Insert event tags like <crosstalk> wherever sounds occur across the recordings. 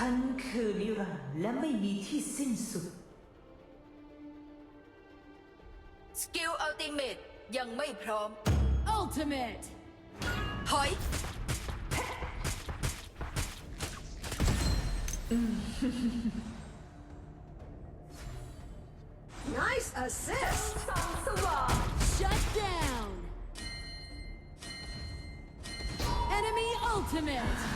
ฉันคือนิรันดร์และไม่มีที่สิ้นสุด สกิลอัลติเมตยังไม่พร้อม Ultimate! ถอย Nice assist! สว่าง Shut down! Enemy ultimate!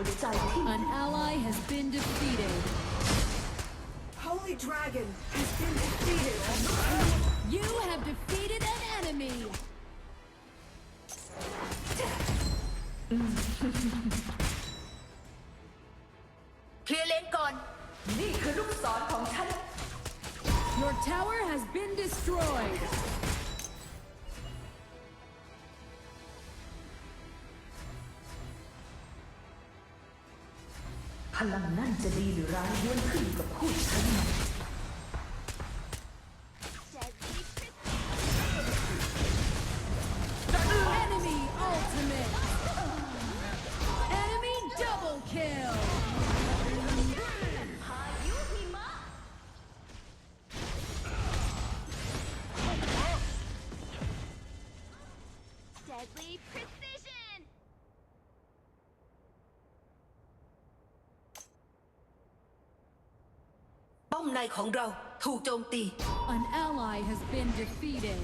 An ally has been defeated. Holy Dragon has been defeated. You have defeated an enemy. เคลียร์เลนก่อน นี่คือลูกศรของฉัน Your tower has been destroyed. ลังนั่นจะดีหรือร้ายล้วนขึ้นอยู่กับผู้ใช้มัน Enemy ultimate. Enemy double kill. Deadly precision! ในของเราถูกโจมตี An ally has been defeated.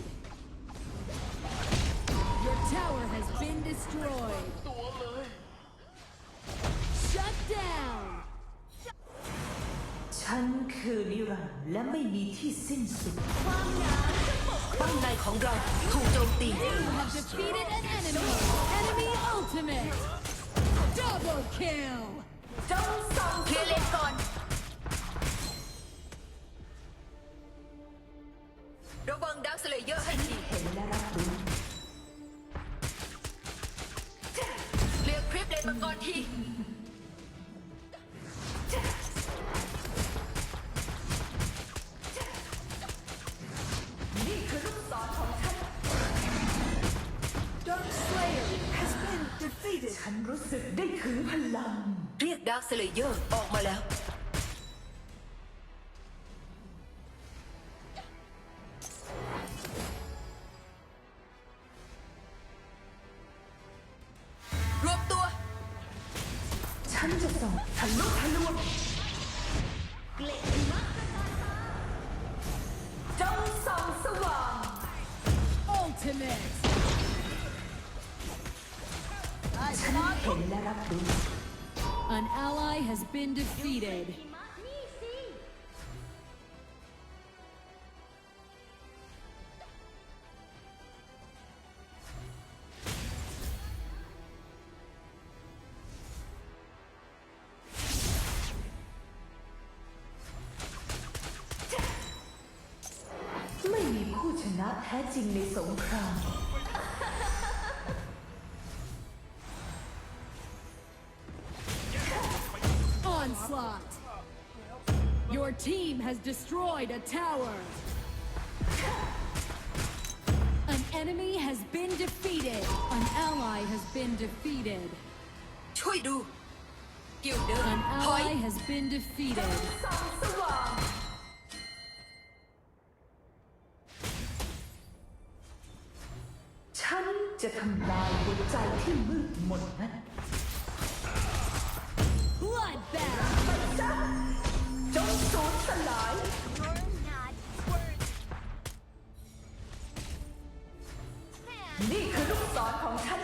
Your tower has been destroyed. Shut down. ฉันคือนิรันดร์และไม่มีที่สิ้นสุดป้อมในของเราถูกโจมตี You have defeated an enemy. Enemy ultimate. Double kill. จ ฉันรู้สึกได้ถึงพลัง เรียกดักสเลเยอร์ออกมาแล้ว รวมตัว ฉันจะส่องทะลุทะลวงจงส่องสว่าง Ultimate. An ally has been defeated. Nisi! ไม่มีผู้ชนะแท้จริงในสงคราม Onslaught. Your team has destroyed a tower. An enemy has been defeated. An ally has been defeated. ช่วยดู กิลเดอร์ An ถอย ally has been defeated. ส่องสว่าง ฉันจะทำลายหัวใจที่มืดมนนั้น นี่คือลูกศรของฉัน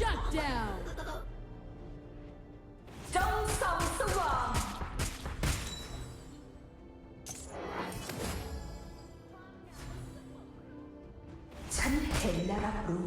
Shut down จงส่องสว่างฉันเห็นและรับรู้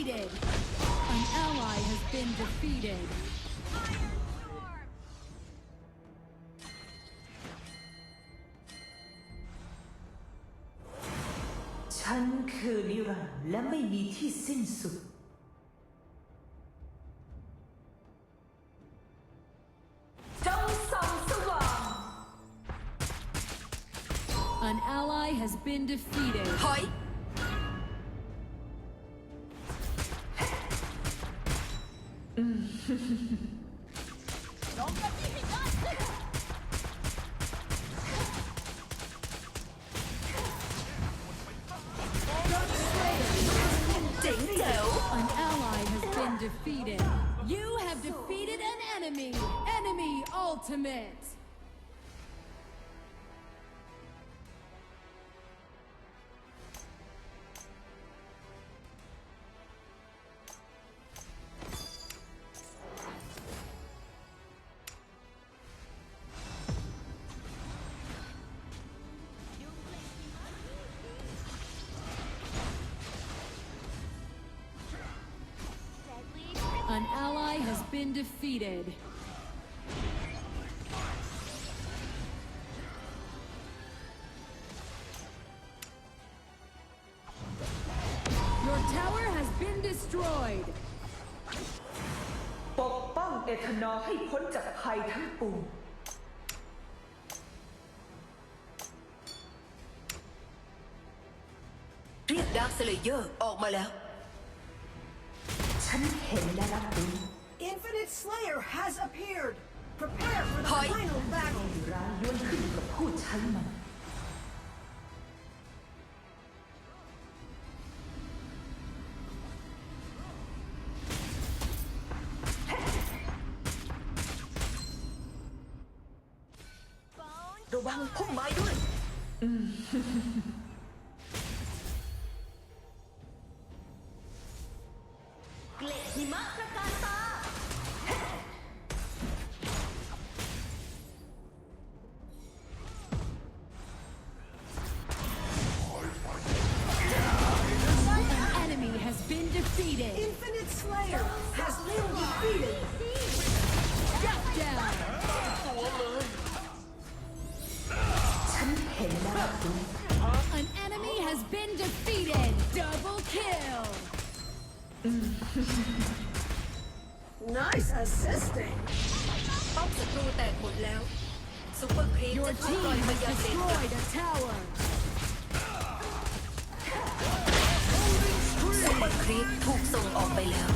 been defeated. An ally has been defeated. Firestorm! ฉันคือนิรันดร์และไม่มีที่สิ้นสุด จงส่องสว่าง An ally has been defeated. ถ An ally has been defeated. You have defeated an enemy. Enemy ultimate. An ally has been defeated. Your tower has been destroyed. ปกป้องเอทานอลให้พ้นจากภัยทั้งปวง เรียกดาร์คสเลเยอร์ออกมาแล้ว Infinite Slayer has appeared. Prepare for the Hi. final battle. ร้ายล้วนขึ้นอยู่กับผู้ใช้มัน bone ระวังพุ่มไม้ด้วย <laughs> assisting. ป้อมศัตรูแตกหมดแล้วซุปเปอร์ครีป Your จะถูก team ปล่อยมา has ยังเลนกลาง destroyed a tower. ซุปเปอร์ครีปถูกส่งออกไปแล้ว